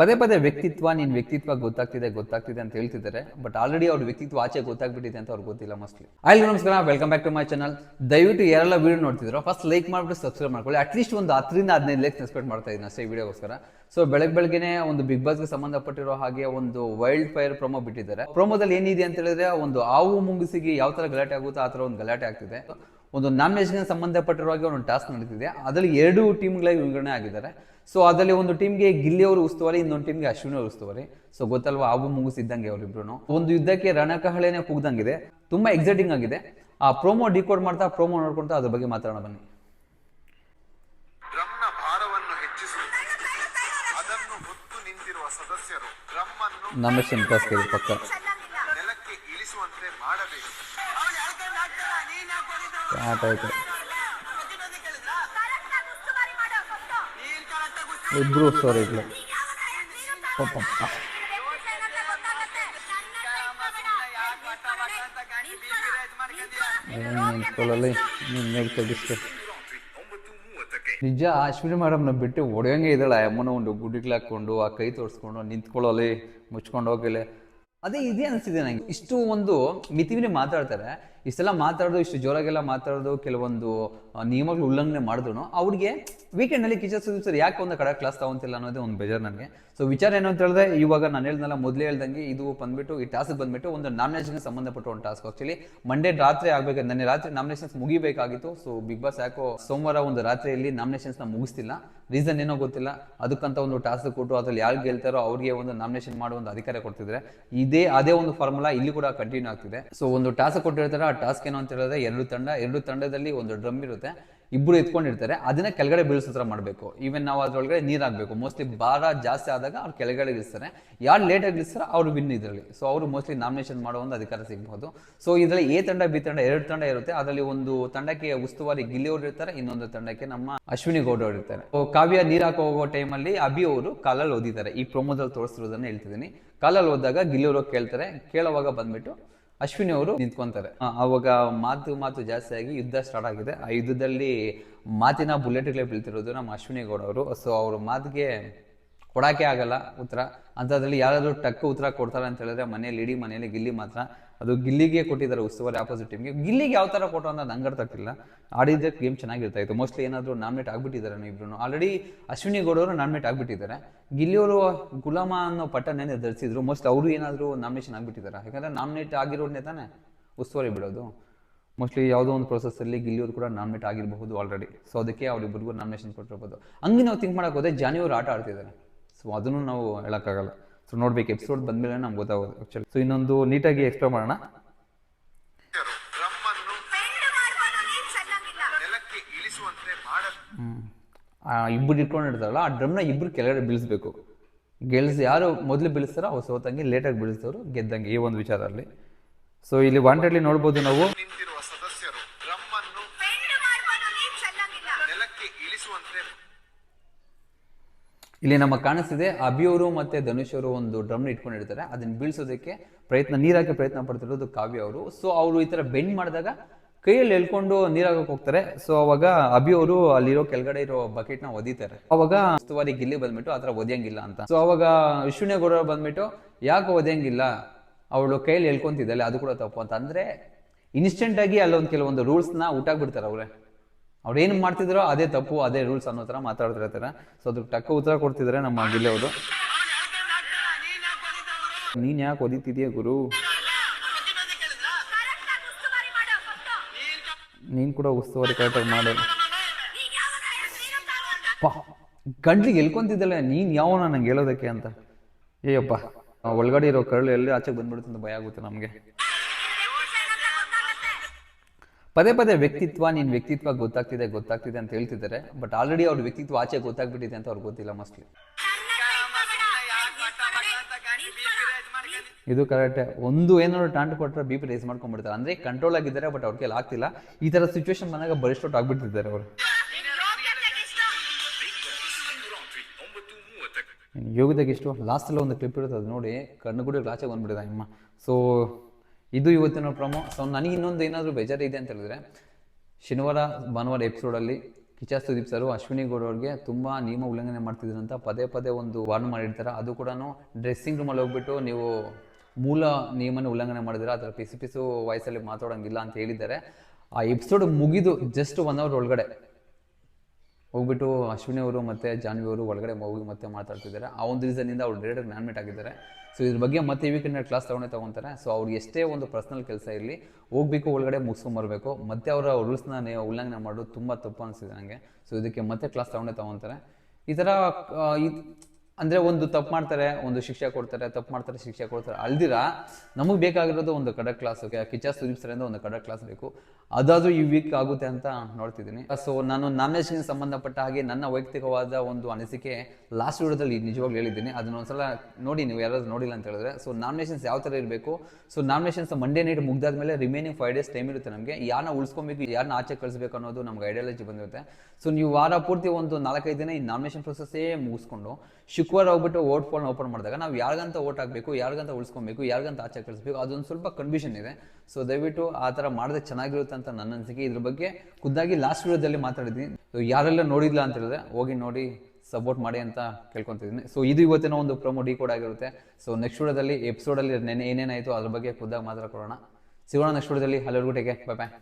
ಪದೇ ಪದೇ ವ್ಯಕ್ತಿತ್ವ, ನಿನ್ ವ್ಯಕ್ತಿತ್ವ ಗೊತ್ತಾಗ್ತಿದೆ ಗೊತ್ತಾಗ್ತಿದೆ ಅಂತ ಹೇಳ್ತಿದ್ದಾರೆ ಬಟ್ ಆಲ್ರೆಡಿ ಅವ್ರ ವ್ಯಕ್ತಿತ್ವ ಆಚೆ ಗೊತ್ತಾಗ್ಬಿಟ್ಟಿದೆ ಅಂತ ಅವ್ರಿಗೆ ಗೊತ್ತಿಲ್ಲ ಮೋಸ್ಟ್ಲಿ ಆಯ್ತು ನಮಸ್ಕಾರ welcome back to my channel ದಯವಿಟ್ಟು ಯಾರೆಲ್ಲ ವೀಡಿಯೋ ನೋಡ್ತಿದ್ರು ಫಸ್ಟ್ ಲೈಕ್ ಮಾಡ್ಬಿಟ್ಟು ಸಬ್ಸ್ಕ್ರೈಬ್ ಮಾಡ್ಕೊಳ್ಳಿ. ಅಟ್ಲೀಸ್ಟ್ ಒಂದು ಹತ್ತರಿಂದ ಹದಿನೈದು ಲೈಕ್ ಎಕ್ಸ್ಪೆಕ್ಟ್ ಮಾಡ್ತಾ ಇದ್ದೀನಿ ಅಷ್ಟೇ ವಿಡಿಯೋಗೋಸ್ಕರ ಸೊ ಬೆಳಗ್ಗೆ ಬೆಳಗ್ಗೆನೆ ಒಂದು ಬಿಗ್ ಬಾಸ್ಗೆ ಸಂಬಂಧಪಟ್ಟಿರೋ ಹಾಗೆ ಒಂದು ವೈಲ್ಡ್ ಫೈರ್ ಪ್ರೊಮೋ ಬಿಟ್ಟಿದ್ದಾರೆ. ಪ್ರೊಮೋದಲ್ಲಿ ಏನಿದೆ ಅಂತ ಹೇಳಿದ್ರೆ, ಒಂದು ಆವು ಮುಂಗುಸಿಗೆ ಯಾವ ತರ ಗಲಾಟೆ ಆಗುತ್ತೋ ಆ ತರ ಒಂದು ಗಲಾಟೆ ಆಗ್ತಿದೆ. ಒಂದು ನಾಮಿನೇಷನ್ಗೆ ಸಂಬಂಧಪಟ್ಟಿರೋ ಹಾಗೆ ಒಂದು ಟಾಸ್ಕ್ ನಡೀತಿದೆ. ಅದರಲ್ಲಿ ಎರಡು ಟೀಮ್ಗಳಿಗೆ ವಿಂಗಡಣೆ ಆಗಿದ್ದಾರೆ. ಸೊ ಅದರಲ್ಲಿ ಒಂದು ಟೀಮ್ಗೆ ಗಿಲ್ಲಿ ಅವರು ಉಸ್ತುವಾರಿ ಇನ್ನೊಂದು ಟೀಮ್ಗೆ ಅಶ್ವಿನಿ ಅವರು ಉಸ್ತುವಾರಿ. ಸೊ ಗೊತ್ತಲ್ವಾ? ಆಗು ಮುಗಿಸಿದ್ದಂಗೆ ಅವರಿಬ್ರು ಒಂದು ಯುದ್ಧಕ್ಕೆ ರಣಕಹಳೆನೇ ಕುಗ್ದಂಗಿದೆ. ತುಂಬಾ ಎಕ್ಸೈಟಿಂಗ್ ಆಗಿದೆ. ಆ ಪ್ರೋಮೋ ಡಿಕೋಡ್ ಮಾಡ್ತಾ ಪ್ರೋಮೋ ನೋಡ್ಕೊಂತ ಅದ್ರ ಬಗ್ಗೆ ಮಾತಾಡೋಣ ಬನ್ನಿ. ಡ್ರಮ್ನ ಭಾರವನ್ನು ಹೆಚ್ಚಿಸಿ. ಅದನ್ನು ಹೊತ್ತು ನಿಂತಿರುವ ಸದಸ್ಯರು ಡ್ರಮ್ ಟಾಸ್ಕ್ ಇದೆ ಪಕ್ಕ. ನೆಲಕ್ಕೆ ಇಳಿಸುವಂತೆ ಮಾಡಬೇಕು. ಆಟ ಆಯ್ತು. ಇಬ್ರು ಸರ್ ಇಲ್ಲ ನಿಜ ಅಶ್ವಿನಿ ಮೇಡಮ್ನ ಬಿಟ್ಟು ಒಡೆಯಂಗೆ ಇದ್ದಾಳೆ. ಅಮ್ಮನ ಒಂದು ಗುಡಿಗ್ಲು ಹಾಕೊಂಡು ಆ ಕೈ ತೋರಿಸ್ಕೊಂಡು, ನಿಂತ್ಕೊಳ್ಳಲಿ, ಮುಚ್ಕೊಂಡು ಹೋಗಲಿ. ಅದೇ ಇದೇ ಅನಿಸ್ತಿದೆ ನಂಗೆ. ಇಷ್ಟು ಒಂದು ಮಿತಿವಿನಿ ಮಾತಾಡ್ತಾರೆ. ಇಷ್ಟೆಲ್ಲ ಮಾತಾಡೋದು, ಇಷ್ಟು ಜೋರಾಗೆಲ್ಲ ಮಾತಾಡೋದು, ಕೆಲವೊಂದು ನಿಯಮಗಳು ಉಲ್ಲಂಘನೆ ಮಾಡಿದ್ರು ಅವ್ರಿಗೆ ವೀಕೆಂಡಲ್ಲಿ ಕಿಚನ್ ಸುದೀಪ್ ಸರ್ ಯಾಕೆ ಒಂದು ಕಡೆ ಕ್ಲಾಸ್ ತಗೊಂತಿಲ್ಲ ಅನ್ನೋದೇ ಒಂದು ಬೇಜಾರು ನನಗೆ. ಸೊ ವಿಚಾರ ಏನು ಅಂತ ಹೇಳಿದ್ರೆ, ಇವಾಗ ನಾನು ಹೇಳ್ದಲ್ಲ ಮೊದಲೇ ಹೇಳ್ದಂಗೆ ಇದು ಬಂದ್ಬಿಟ್ಟು, ಈ ಟಾಸ್ಕ್ ಬಂದ್ಬಿಟ್ಟು ಒಂದು ನಾಮಿನೇಷನ್ಗೆ ಸಂಬಂಧಪಟ್ಟ ಒಂದು ಟಾಸ್ಕ್ ಆಕ್ಚುಲಿ ಮಂಡೇ ರಾತ್ರಿ ಆಗಬೇಕು, ನನ್ನ ರಾತ್ರಿ ನಾಮಿನೇಷನ್ಸ್ ಮುಗಿಬೇಕಾಗಿತ್ತು. ಸೊ ಬಿಗ್ ಬಾಸ್ ಯಾಕೋ ಸೋಮವಾರ ಒಂದು ರಾತ್ರಿಯಲ್ಲಿ ನಾಮಿನೇಷನ್ಸ್ನ ಮುಗಿಸ್ತಿಲ್ಲ. ರೀಸನ್ ಏನೋ ಗೊತ್ತಿಲ್ಲ. ಅದಕ್ಕಂತ ಒಂದು ಟಾಸ್ಕ್ ಕೊಟ್ಟು ಅದ್ರಲ್ಲಿ ಯಾರು ಗೆಲ್ತಾರೋ ಅವ್ರಿಗೆ ಒಂದು ನಾಮಿನೇಷನ್ ಮಾಡುವ ಒಂದು ಅಧಿಕಾರ ಕೊಡ್ತಿದ್ರೆ, ಇದೇ, ಅದೇ ಒಂದು ಫಾರ್ಮುಲಾ ಇಲ್ಲಿ ಕೂಡ ಕಂಟಿನ್ಯೂ ಆಗ್ತಿದೆ. ಸೊ ಒಂದು ಟಾಸ್ಕ್ ಕೊಟ್ಟಿರ್ತಾರೆ ಟಾಸ್ಕ್ ಏನು ಅಂತ ಹೇಳಿದ್ರೆ ಎರಡು ತಂಡ, ಎರಡು ತಂಡದಲ್ಲಿ ಒಂದು ಡ್ರಮ್ ಇರುತ್ತೆ. ಇಬ್ರು ಎತ್ಕೊಂಡಿರ್ತಾರೆ. ಅದನ್ನ ಕೆಳಗಡೆ ಬೀಳಿಸೋ ಮಾಡಬೇಕು. ಈವನ್ ನಾವು ಅದ್ರೊಳಗಡೆ ನೀರು ಹಾಕ್ಬೇಕು ಮೋಸ್ಟ್ಲಿ ಭಾರ ಜಾಸ್ತಿ ಆದಾಗ ಅವ್ರು ಕೆಳಗಡೆ ಇಳಿಸ್ತಾರೆ. ಯಾರು ಲೇಟಾಗಿ ಇಳಿಸ್ತಾರೆ ಅವ್ರು ವಿನ್ ಇದರಲ್ಲಿ. ಸೊ ಅವರು ಮೋಸ್ಟ್ಲಿ ನಾಮಿನೇಷನ್ ಮಾಡೋ ಒಂದು ಅಧಿಕಾರ ಸಿಗಬಹುದು ಸೊ ಇದರಲ್ಲಿ ಎ ತಂಡ ಬಿ ತಂಡ ಎರಡು ತಂಡ ಇರುತ್ತೆ. ಅದರಲ್ಲಿ ಒಂದು ತಂಡಕ್ಕೆ ಉಸ್ತುವಾರಿ ಗಿಲ್ಲಿ ಅವರು ಇರ್ತಾರೆ. ಇನ್ನೊಂದು ತಂಡಕ್ಕೆ ನಮ್ಮ ಅಶ್ವಿನಿ ಗೌಡ ಅವರು ಇರ್ತಾರೆ. ಕಾವ್ಯ ನೀರು ಹಾಕೋ ಹೋಗೋ ಟೈಮಲ್ಲಿ ಅಭಿ ಅವರು ಕಾಲಲ್ಲಿ ಓದಿದ್ದಾರೆ. ಈ ಪ್ರೊಮೋದಲ್ಲಿ ತೋರಿಸಿರೋದನ್ನ ಹೇಳ್ತಿದ್ದೀನಿ. ಕಾಲಲ್ಲಿ ಓದಿದಾಗ ಗಿಲ್ಲಿ ಅವರು ಕೇಳ್ತಾರೆ. ಕೇಳೋವಾಗ ಬಂದ್ಬಿಟ್ಟು ಅಶ್ವಿನಿ ಅವರು ನಿಂತ್ಕೊಂತಾರೆ. ಅವಾಗ ಮಾತು ಮಾತು ಜಾಸ್ತಿ ಆಗಿ ಯುದ್ಧ ಸ್ಟಾರ್ಟ್ ಆಗಿದೆ. ಆ ಯುದ್ಧದಲ್ಲಿ ಮಾತಿನ ಬುಲೆಟ್ಗಳೇ ಬೀಳ್ತಿರೋದು ನಮ್ಮ ಅಶ್ವಿನಿ ಗೌಡ ಅವರು. ಸೊ ಅವ್ರ ಮಾತಿಗೆ ಕೊಡಕ್ಕೆ ಆಗಲ್ಲ ಉತ್ತರ. ಅಂಥದ್ರಲ್ಲಿ ಯಾರಾದರೂ ಟಕ್ ಉತ್ತರ ಕೊಡ್ತಾರೆ ಅಂತ ಹೇಳಿದ್ರೆ ಮನೇಲಿ ಇಡೀ ಮನೆಯಲ್ಲಿ ಗಿಲ್ಲಿ ಮಾತ್ರ. ಅದು ಗಿಲ್ಲಿಗೆ ಕೊಟ್ಟಿದ್ದಾರೆ ಉಸ್ತುವಾರಿ ಆಪೋಸಿಟ್ ಟೀಮ್ಗೆ ಗಿಲ್ಲಿಗೆ ಯಾವ ಥರ ಕೊಟ್ಟು ಅಂತ ನಂಗೆ ಅರ್ಥ ಆಗ್ತಿಲ್ಲ ಗೇಮ್ ಚೆನ್ನಾಗಿರ್ತಾ ಇತ್ತು ಮೋಸ್ಟ್ಲಿ ಏನಾದರೂ ನಾಮಿನೇಟ್ ಆಗ್ಬಿಟ್ಟಿದ್ದಾರೆ ಇಬ್ರು ಆಲ್ರೆಡಿ ಅಶ್ವಿನಿ ಗೌಡವರು ನಾಮಿನೇಟ್ ಆಗಿಬಿಟ್ಟಿದ್ದಾರೆ. ಗಿಲ್ಲಿಯವರು ಗುಲಾಮ ಅನ್ನೋ ಪಟ್ಟನೇ ಧರಿಸಿದ್ರು ಮೋಸ್ಟ್ ಅವರು ಏನಾದರೂ ನಾಮಿನೇಷನ್ ಆಗಿಬಿಟ್ಟಿದ್ದಾರೆ? ಯಾಕಂದರೆ ನಾಮಿನೇಟ್ ಆಗಿರೋನೇ ತಾನೇ ಉಸ್ತುವಾರಿ ಬಿಡೋದು. ಮೋಸ್ಟ್ಲಿ ಯಾವುದೋ ಒಂದು ಪ್ರೊಸೆಸ್ಸಲ್ಲಿ ಗಿಲ್ಲಿಯವರು ಕೂಡ ನಾಮಿನೇಟ್ ಆಗಿರಬಹುದು ಆಲ್ರೆಡಿ ಸೊ ಅದಕ್ಕೆ ಅವರಿಬ್ಬರಿಗೂ ನಾಮಿನೇಷನ್ ಕೊಟ್ಟಿರ್ಬೋದು. ಹಂಗೆ ನಾವು ಥಿಂಕ್ ಮಾಡಕ್ಕೆ ಹೋದ್ರೆ ಜಾನಿಯವರು ಆಟ ಆಡ್ತಿದ್ದಾರೆ. ಸೊ ಅದನ್ನು ನಾವು ಹೇಳೋಕ್ಕಾಗಲ್ಲ. ಸೊ ನೋಡ್ಬೇಕು ಎಪಿಸೋಡ್ ಬಂದಮೇಲೆ ನಮ್ಗೆ ಗೊತ್ತಾಗೋದು ಆಕ್ಚುಲಿ ಸೊ ಇನ್ನೊಂದು ನೀಟಾಗಿ ಎಕ್ಸ್ಪ್ಲೋರ್ ಮಾಡೋಣ. ಇಬ್ಬರು ಇಟ್ಕೊಂಡು ಇರ್ತಾರಲ್ಲ, ಆ ಡ್ರಮ್ನ ಇಬ್ಬರು ಕೆಳಗಡೆ ಬೀಳಿಸ್ಬೇಕು. ಗೆಲ್ಸ್ ಯಾರು ಮೊದಲು ಬೀಳಿಸ್ತಾರೋ, ಅವ್ರು ಸೋತಂಗೆ ಲೇಟಾಗಿ ಬೀಳಿಸಿದವರು ಗೆದ್ದಂಗೆ, ಈ ಒಂದು ವಿಚಾರದಲ್ಲಿ ಸೊ ಇಲ್ಲಿ ವಾಂಟೆಡ್ಲಿ ನೋಡ್ಬೋದು ನಾವು. ಸದಸ್ಯರು ಡ್ರಮ್ ಅನ್ನು ನೆಲಕ್ಕೆ ಇಳಿಸುವಂತೆ ಇಲ್ಲಿ ನಮ್ಮ ಕಾಣಿಸ್ತಿದೆ. ಅಭಿಯವರು ಮತ್ತೆ ಧನುಷ್ ಅವರು ಒಂದು ಡ್ರಮ್ ಇಟ್ಕೊಂಡಿರ್ತಾರೆ. ಅದನ್ನ ಬೀಳ್ಸೋದಕ್ಕೆ ಪ್ರಯತ್ನ, ನೀರಾಕೆ ಪ್ರಯತ್ನ ಪಡ್ತಿರೋದು ಕಾವ್ಯ ಅವರು. ಸೊ ಅವರು ಈ ತರ ಬೆಂಡ್ ಮಾಡಿದಾಗ ಕೈಯಲ್ಲಿ ಎಳ್ಕೊಂಡು ನೀರಾಗಕ್ಕೆ ಹೋಗ್ತಾರೆ. ಸೊ ಅವಾಗ ಅಭಿ ಅವರು ಅಲ್ಲಿರೋ ಕೆಳಗಡೆ ಇರೋ ಬಕೆಟ್ನ ಒದಿತಾರೆ. ಅವಾಗ ಉಸ್ತುವಾರಿ ಗಿಲ್ಲಿ ಬಂದ್ಬಿಟ್ಟು ಆತರ ಒದಿಯಂಗಿಲ್ಲ ಅಂತ. ಸೊ ಅವಾಗ ವಿಶ್ವನೇ ಗೌರವ ಬಂದ್ಬಿಟ್ಟು, ಯಾಕೆ ಒದಿಯಂಗಿಲ್ಲ? ಅವಳು ಕೈಯಲ್ಲಿ ಎಳ್ಕೊಂತಿದ್ದಾಳೆ. ಅದು ಕೂಡ ತಪ್ಪು. ಅಂತ ಅಂದ್ರೆ ಇನ್ಸ್ಟೆಂಟ್ ಆಗಿ ಅಲ್ಲೊಂದು ಕೆಲವೊಂದು ರೂಲ್ಸ್ನ ಊಟಾಗ್ಬಿಡ್ತಾರೆ ಅವ್ರೆ. ಅವ್ರು ಏನು ಮಾಡ್ತಿದ್ರೋ ಅದೇ ತಪ್ಪು, ಅದೇ ರೂಲ್ಸ್ ಅನ್ನೋ ಥರ ಮಾತಾಡ್ತಿರ್ತಾರೆ ಸೊ ಅದಕ್ಕೆ ಟಕ್ಕ ಉತ್ತರ ಕೊಡ್ತಿದ್ರೆ ನಮ್ಮ ಗಿಲ್ಲಿ ಅವರು. ನೀನ್ ಯಾಕೆ ಒದಿತಿದ್ಯಾ ಗುರು? ನೀನು ಕೂಡ ಉಸ್ತುವಾರಿ ಕರೆಕ್ಟಾಗಿ ಮಾಡು. ಪಾ ಗಂಟ್ಲಿಗೆ ಎಲ್ಕೊಂತಿದ್ದಲ್ಲ, ನೀನ್ ಯಾವನ ನಂಗೆ ಹೇಳೋದಕ್ಕೆ ಅಂತ? ಏಯಪ್ಪ ಒಳಗಡೆ ಇರೋ ಕರಳು ಎಲ್ಲಿ ಆಚೆಗೆ ಬಂದ್ಬಿಡುತ್ತೆ ಅಂತ ಭಯ ಆಗುತ್ತೆ ನಮಗೆ. ಪದೇ ಪದೇ ವ್ಯಕ್ತಿತ್ವ, ನಿನ್ ವ್ಯಕ್ತಿತ್ವ ಗೊತ್ತಾಗ್ತಿದೆ ಗೊತ್ತಾಗ್ತಿದೆ ಅಂತ ಹೇಳ್ತಿದ್ದಾರೆ ಬಟ್ ಆಲ್ರೆಡಿ ಅವ್ರ ವ್ಯಕ್ತಿತ್ವ ಆಚೆ ಗೊತ್ತಾಗ್ಬಿಟ್ಟಿದೆ ಅಂತ ಅವ್ರಿಗೆ ಗೊತ್ತಿಲ್ಲ ಮೋಸ್ಟ್ಲಿ ಇದು ಕರೆಕ್ಟ್ ಒಂದು ಏನಾದ್ರು ಟಾಂಟ್ ಕೊಟ್ಟರೆ ಬಿ ಪಿ ರೈಸ್ ಮಾಡ್ಕೊಂಡ್ಬಿಡ್ತಾರೆ. ಅಂದ್ರೆ ಕಂಟ್ರೋಲ್ ಆಗಿದ್ದಾರೆ ಬಟ್ ಅವ್ರ ಕೈಲಿ ಆಗ್ತಿಲ್ಲ. ಈ ತರ ಸಿಚುವೇಶನ್ ಬಂದಾಗ ಬರಿಸ್ಟೌಟ್ ಆಗ್ಬಿಟ್ಟಿದ್ದಾರೆ ಅವರು. ಯೋಗದಾಗ ಎಷ್ಟು ಲಾಸ್ಟಲ್ಲಿ ಒಂದು ಕ್ಲಿಪ್ ಇರುತ್ತೆ ಅದು ನೋಡಿ ಕಣ್ಣು ಕೂಡ ಆಚೆ ಬಂದ್ಬಿಟ್ಟಿದೆ, ಅಮ್ಮ. ಸೊ ಇದು ಇವತ್ತಿನ ಪ್ರಮೋ ಸೊ ನನಗೆ ಇನ್ನೊಂದು ಏನಾದರೂ ಬೇಜಾರು ಇದೆ ಅಂತ ಹೇಳಿದ್ರೆ, ಶನಿವಾರ, ಭಾನುವಾರ ಎಪಿಸೋಡಲ್ಲಿ ಕಿಚ್ಚ ಸುದೀಪ್ ಸರ್ ಅಶ್ವಿನಿ ಗೌಡ ಅವ್ರಿಗೆ ತುಂಬ ನಿಯಮ ಉಲ್ಲಂಘನೆ ಮಾಡ್ತಿದ್ರು ಅಂತ ಪದೇ ಪದೇ ಒಂದು ವಾರ್ನ್ ಮಾಡಿರ್ತಾರೆ. ಅದು ಕೂಡ ಡ್ರೆಸ್ಸಿಂಗ್ ರೂಮಲ್ಲಿ ಹೋಗ್ಬಿಟ್ಟು ನೀವು ಮೂಲ ನಿಯಮನ ಉಲ್ಲಂಘನೆ ಮಾಡಿದ್ರೆ ಅದರ ಪಿಸು ಪಿಸು ವಾಯ್ಸಲ್ಲಿ ಮಾತಾಡೋಂಗಿಲ್ಲ ಅಂತ ಹೇಳಿದ್ದಾರೆ. ಆ ಎಪಿಸೋಡ್ ಮುಗಿದು ಜಸ್ಟ್ ಒನ್ ಅವರ್ ಒಳಗಡೆ ಹೋಗ್ಬಿಟ್ಟು ಅಶ್ವಿನಿ ಅವರು ಮತ್ತು ಜಾನ್ವಿ ಅವರು ಒಳಗಡೆ ಹೋಗಿ ಮತ್ತೆ ಮಾತಾಡ್ತಿದ್ದಾರೆ. ಆ ಒಂದು ರೀಸನ್ನಿಂದ ಅವ್ರು ಡೈರೆಕ್ಟ್ ನಾನ್ ಮೀಟ್ ಆಗಿದ್ದಾರೆ. ಸೊ ಇದ್ರ ಬಗ್ಗೆ ಮತ್ತೆ ಈ ವೀಕೆಂಡ್ ಕ್ಲಾಸ್ ತಗೊಂಡೇ ತಗೊತಾರೆ. ಸೊ ಅವ್ರಿಗೆ ಎಷ್ಟೇ ಒಂದು ಪರ್ಸನಲ್ ಕೆಲಸ ಇರಲಿ, ಹೋಗ್ಬೇಕು, ಒಳಗಡೆ ಮುಗಿಸ್ಕೊಂಬರ್ಬೇಕು. ಮತ್ತೆ ಅವರ ರೂಲ್ಸ್ನ ಉಲ್ಲಂಘನೆ ಮಾಡೋದು ತುಂಬ ತಪ್ಪು ಅನಿಸಿದೆ ನನಗೆ ಸೊ ಇದಕ್ಕೆ ಮತ್ತೆ ಕ್ಲಾಸ್ ತಗೊಂಡೇ ತಗೊತಾರೆ. ಈ ಥರ ಅಂದರೆ ಒಂದು ತಪ್ಪು ಮಾಡ್ತಾರೆ, ಒಂದು ಶಿಕ್ಷೆ ಕೊಡ್ತಾರೆ, ತಪ್ಪು ಮಾಡ್ತಾರೆ, ಶಿಕ್ಷೆ ಕೊಡ್ತಾರೆ. ಅಲ್ದಿರ ನಮಗೆ ಬೇಕಾಗಿರೋದು ಒಂದು ಕಡಕ್ ಕ್ಲಾಸ್ ಕಿಚ್ಚ ಸುದೀಪ್ ಅಂದರೆ ಒಂದು ಕಡಕ್ ಕ್ಲಾಸ್ ಬೇಕು. ಅದಾದರೂ ಈ ವೀಕ್ ಆಗುತ್ತೆ ಅಂತ ನೋಡ್ತಿದ್ದೀನಿ. ಸೊ ನಾನು ನಾಮಿನೇಷನ್ಗೆ ಸಂಬಂಧಪಟ್ಟ ಹಾಗೆ ನನ್ನ ವೈಯಕ್ತಿಕವಾದ ಒಂದು ಅನಿಸಿಕೆ ಲಾಸ್ಟ್ ವಿಡಿಯೋದಲ್ಲಿ ನಿಜವಾಗ್ಲೂ ಹೇಳಿದ್ದೀನಿ. ಅದನ್ನ ಒಂದ್ಸಲ ನೋಡಿ, ನೀವು ಯಾರಾದರೂ ನೋಡಿಲ್ಲ ಅಂತ ಹೇಳಿದ್ರೆ ಸೊ ನಾಮಿನೇಷನ್ಸ್ ಯಾವ ಥರ ಇರಬೇಕು? ಸೊ ನಾಮಿನೇಷನ್ಸ್ ಮಂಡೇ ನೈಟ್ ಮುಗ್ದಾದ್ಮೇಲೆ ರಿಮೈನಿಂಗ್ ಫೈವ್ ಡೇಸ್ ಟೈಮ್ ಇರುತ್ತೆ ನಮಗೆ. ಯಾರನ್ನ ಉಳಿಸ್ಕೊಬೇಕು ಯಾರನ್ನ ಆಚೆ ಕಳಿಸ್ಬೇಕು ಅನ್ನೋದು ನಮ್ಗೆ ಐಡಿಯಾಲಜಿ ಬಂದಿರುತ್ತೆ. ಸೊ ನೀವು ವಾರ ಪೂರ್ತಿ ಒಂದು ನಾಲ್ಕೈದು ದಿನ ಈ ನಾಮಿನೇಷನ್ ಪ್ರೊಸೆಸ್ಸೇ ಮುಗಿಸ್ಕೊಂಡು ಶುಕ್ರವಾರ ಹೋಗ್ಬಿಟ್ಟು ಓಟ್ ಫೋನ್ ಓಪನ್ ಮಾಡಿದಾಗ ನಾವು ಯಾರಿಗಂತ ಓಟ್ ಹಾಕಬೇಕು, ಯಾರಿಗಂತ ಉಳಿಸ್ಕೊಬೇಕು, ಯಾರಿಗಂತ ಆಚೆ ಕಳಿಸ್ಬೇಕು, ಅದೊಂದು ಸ್ವಲ್ಪ ಕನ್ಫ್ಯೂಷನ್ ಇದೆ. ಸೊ ದಯವಿಟ್ಟು ಆ ಥರ ಮಾಡಿದ್ರೆ ಚೆನ್ನಾಗಿರುತ್ತೆ ಅಂತ ನನ್ನ ಅನಿಸಿಕೆ. ಇದ್ರ ಬಗ್ಗೆ ಖುದ್ದಾಗಿ ಲಾಸ್ಟ್ ವಿಡಿಯೋದಲ್ಲಿ ಮಾತಾಡಿದ್ದೀನಿ. ಸೊ ಯಾರೆಲ್ಲ ನೋಡಿಲ್ಲ ಅಂತ ಹೇಳಿದ್ರೆ ಹೋಗಿ ನೋಡಿ ಸಪೋರ್ಟ್ ಮಾಡಿ ಅಂತ ಕೇಳ್ಕೊತಿದ್ದೀನಿ. ಸೊ ಇದು ಇವತ್ತಿನ ಒಂದು ಪ್ರೊಮೋ ಡಿ ಕೋಡ್ ಆಗಿರುತ್ತೆ. ಸೊ ನೆಕ್ಸ್ಟ್ ವಿಡಿಯೋದಲ್ಲಿ ಎಪಿಸೋಡಲ್ಲಿ ನೆನೆ ಏನೇನಾಯಿತು ಅದ್ರ ಬಗ್ಗೆ ಖುದ್ದಾಗಿ ಮಾತಾಡ್ಕೊಳ್ಳೋಣ ಸಿಗೋಣ ನೆಕ್ಸ್ಟ್ ವಿಡಿಯೋದಲ್ಲಿ. ಹಲೋ ಟೇಕೆ ಬಾಯ್ ಬಾಯ್